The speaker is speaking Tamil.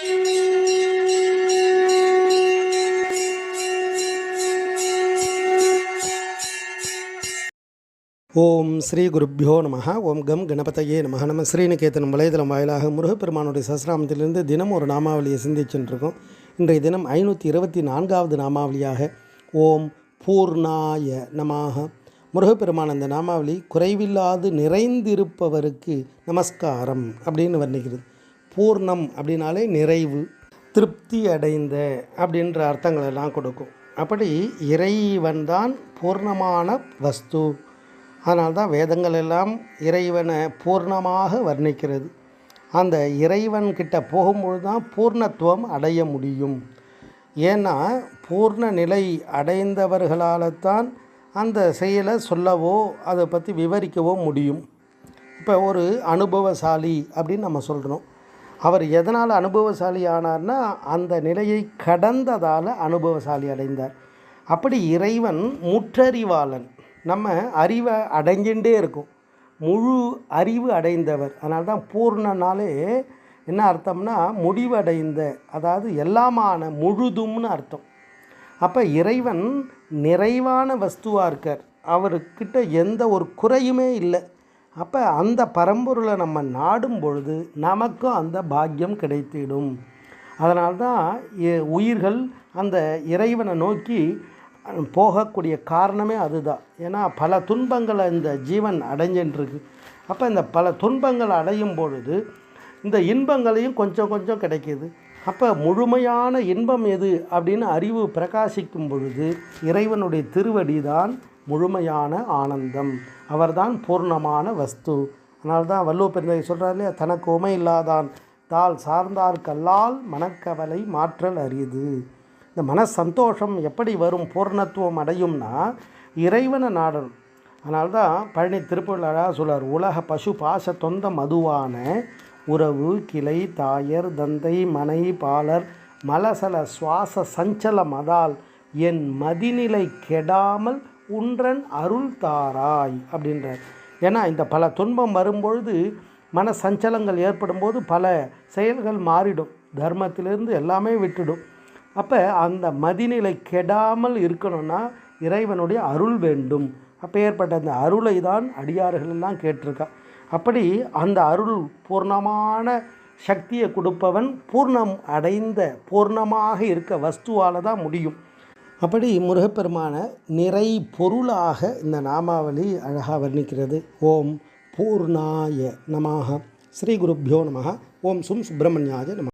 ஓம் ஸ்ரீ குருப்பியோ நம ஓம் கம் கணபதையே நம நம்ம ஸ்ரீநிகேதன் வலைதளம் வாயிலாக முருகப்பெருமானுடைய சஸ்ராமத்திலிருந்து தினம் ஒரு நாமாவளியை சிந்திச்சுருக்கோம் இன்றைய தினம் ஐநூற்றி இருபத்தி நான்காவது நாமாவளியாக ஓம் பூர்ணாய நமாக முருகப்பெருமான் அந்த நாமாவளி குறைவில்லாது நிறைந்திருப்பவருக்கு நமஸ்காரம் அப்படின்னு வர்ணிக்கிறது. பூர்ணம் அப்படின்னாலே நிறைவு திருப்தி அடைந்த அப்படின்ற அர்த்தங்கள் எல்லாம் கொடுக்கும். அப்படி இறைவன் தான் பூர்ணமான வஸ்து. அதனால்தான் வேதங்கள் எல்லாம் இறைவனை பூர்ணமாக வர்ணிக்கிறது. அந்த இறைவன் கிட்ட போகும்பொழுது தான் பூர்ணத்துவம் அடைய முடியும். ஏன்னா பூர்ண நிலை அடைந்தவர்களால் தான் அந்த செயலை சொல்லவோ அதை பற்றி விவரிக்கவோ முடியும். இப்போ ஒரு அனுபவசாலி அப்படின்னு நம்ம சொல்கிறோம் அவர் எதனால் அனுபவசாலி ஆனார்னா அந்த நிலையை கடந்ததால் அனுபவசாலி அடைந்தார். அப்படி இறைவன் முற்றறிவாளன். நம்ம அறிவை அடைஞ்சுட்டே இருக்கும். முழு அறிவு அடைந்தவர். அதனால தான் பூர்ணனாலே என்ன அர்த்தம்னா முடிவடைந்த அதாவது எல்லாமான முழுதும்னு அர்த்தம். அப்போ இறைவன் நிறைவான வஸ்துவாக இருக்கார். அவர்கிட்ட எந்த ஒரு குறையுமே இல்லை. அப்போ அந்த பரம்பொருளை நம்ம நாடும் பொழுது நமக்கும் அந்த பாக்கியம் கிடைத்திடும். அதனால்தான் உயிர்கள் அந்த இறைவனை நோக்கி போகக்கூடிய காரணமே அதுதான். ஏன்னா பல துன்பங்களை இந்த ஜீவன் அடைஞ்சின்றிருக்கு. அப்போ இந்த பல துன்பங்கள் அடையும் பொழுது இந்த இன்பங்களையும் கொஞ்சம் கொஞ்சம் கிடைக்கிது. அப்போ முழுமையான இன்பம் எது அப்படின்னு அறிவு பிரகாசிக்கும் பொழுது இறைவனுடைய திருவடி தான் முழுமையான ஆனந்தம். அவர்தான் பூர்ணமான வஸ்து. அதனால தான் வள்ளுவ பெருந்தகை சொல்கிறார் இல்லையா? தனக்கு உமை இல்லாதான் தாள் சார்ந்தார் கல்லால் மனக்கவலை மாற்றல் அரிது. இந்த மன சந்தோஷம் எப்படி வரும்? பூர்ணத்துவம் அடையும்னா இறைவனை நாடணும். அதனால்தான் பழனி திருப்பள்ளாராக சொல்றார் உலக பசு பாச தொந்த மதுவான உறவு கிளை தாயர் தந்தை மனை பாலர் மலசல சுவாச சஞ்சல மதால் என் மதிநிலை கெடாமல் உன்றன் அருள் தாராய் அப்படின்றார். ஏன்னா இந்த பல துன்பம் வரும்பொழுது மன சஞ்சலங்கள் ஏற்படும்போது பல செயல்கள் மாறிடும். தர்மத்திலிருந்து எல்லாமே விட்டுடும். அப்போ அந்த மதிநிலை கெடாமல் இருக்கணும்னா இறைவனுடைய அருள் வேண்டும். அப்போ ஏற்பட்ட அந்த அருளை தான் அடியார்கள் எல்லாம் கேட்டிருக்கா. அப்படி அந்த அருள் பூர்ணமான சக்தியை கொடுப்பவன் பூர்ணம் அடைந்த பூர்ணமாக இருக்க வஸ்துவால் தான் முடியும். அப்படி முருகப்பெருமான நிறை பொருளாக இந்த நாமாவளி அழகாக வர்ணிக்கிறது. ஓம் பூர்ணாய நமாக ஸ்ரீ குருப்பியோ நமக ஓம் சும் சுப்பிரமணியாய நம